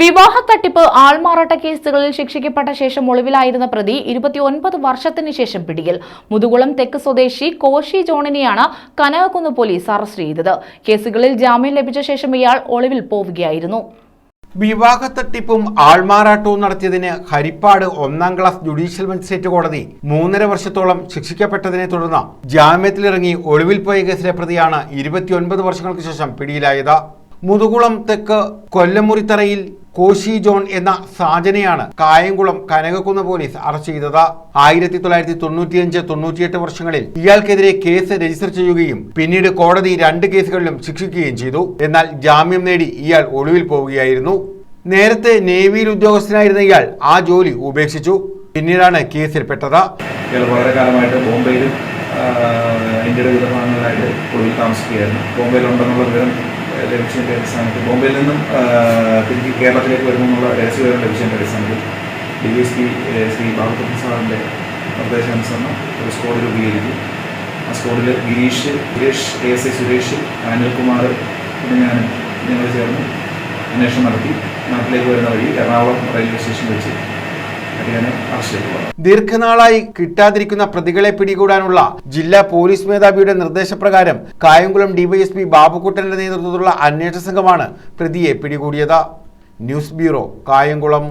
വിവാഹ തട്ടിപ്പ് ആൾമാറാട്ട കേസുകളിൽ ശിക്ഷിക്കപ്പെട്ട ശേഷം ഒളിവിലായിരുന്ന പ്രതി ഇരുപത്തിയൊൻപത് വർഷത്തിന് ശേഷം പിടിയിൽ. മുതുകുളം തെക്ക് സ്വദേശി കോശി ജോണിനെയാണ് കനകക്കുന്ന് പോലീസ് അറസ്റ്റ് ചെയ്തത്. കേസുകളിൽ ജാമ്യം ലഭിച്ച ശേഷം ഇയാൾ ഒളിവിൽ പോവുകയായിരുന്നു. വിവാഹ തട്ടിപ്പും ആൾമാറാട്ടവും നടത്തിയതിന് ഹരിപ്പാട് ഒന്നാം ക്ലാസ് ജുഡീഷ്യൽ മജിസ്ട്രേറ്റ് കോടതി മൂന്നര വർഷത്തോളം ശിക്ഷിക്കപ്പെട്ടതിനെ തുടർന്ന് ജാമ്യത്തിലിറങ്ങി ഒളിവിൽ പോയ കേസിലെ പ്രതിയാണ് ഇരുപത്തിയൊൻപത് വർഷങ്ങൾക്ക് ശേഷം പിടിയിലായത്. മുതുകുളം തെക്ക് കൊല്ലമുറിത്തറയിൽ കോശി ജോൺ എന്ന സാജനെയാണ് കായംകുളം കനകക്കുന്ന പോലീസ് അറസ്റ്റ് ചെയ്തത്. ആയിരത്തി തൊള്ളായിരത്തി തൊണ്ണൂറ്റിയഞ്ച് തൊണ്ണൂറ്റിയെട്ട് വർഷങ്ങളിൽ ഇയാൾക്കെതിരെ കേസ് രജിസ്റ്റർ ചെയ്യുകയും പിന്നീട് കോടതി രണ്ട് കേസുകളിലും ശിക്ഷിക്കുകയും ചെയ്തു. എന്നാൽ ജാമ്യം നേടി ഇയാൾ ഒളിവിൽ പോവുകയായിരുന്നു. നേരത്തെ നേവിയിൽ ഉദ്യോഗസ്ഥനായിരുന്ന ഇയാൾ ആ ജോലി ഉപേക്ഷിച്ചു. പിന്നീടാണ് കേസിൽപ്പെട്ടത് ഇയാൾ വളരെ കാലമായിട്ട് ബോംബെയിലും ഇന്ത്യയുടെ താമസിക്കുകയായിരുന്നു. ബോംബെയിലുണ്ടെന്നുള്ള വിവരം ലഭിച്ചതിന്റെ അടിസ്ഥാനത്തിൽ ബോംബെയിൽ നിന്നും തിരിച്ച് കേരളത്തിലേക്ക് വരുമെന്നുള്ള രഹസ്യ വിവരം ലഭിച്ചതിന്റെ അടിസ്ഥാനത്തിൽ D S P Shri Babukutty സാറിന്റെ നിർദ്ദേശാനുസരണം ഒരു സ്ക്വാഡ് രൂപീകരിച്ചു ആ സ്ക്വാഡിൽ Girish Suresh A S I Suresh Anilkumar പിന്നെ ഞാൻ ഞങ്ങൾ ചേർന്ന് അന്വേഷണം നടത്തി. നാട്ടിലേക്ക് വരുന്ന വഴി എറണാകുളം റെയിൽവേ സ്റ്റേഷനിൽ വെച്ച് ദീർഘനാളായി കിട്ടാതിരിക്കുന്ന പ്രതികളെ പിടികൂടാനുള്ള ജില്ലാ പോലീസ് മേധാവിയുടെ നിർദ്ദേശപ്രകാരം കായംകുളം ഡിവൈഎസ്പി ബാബുക്കുട്ടന്റെ നേതൃത്വത്തിലുള്ള അന്വേഷണ സംഘമാണ് പ്രതിയെ പിടികൂടിയത്. News bureau Kayamkulam.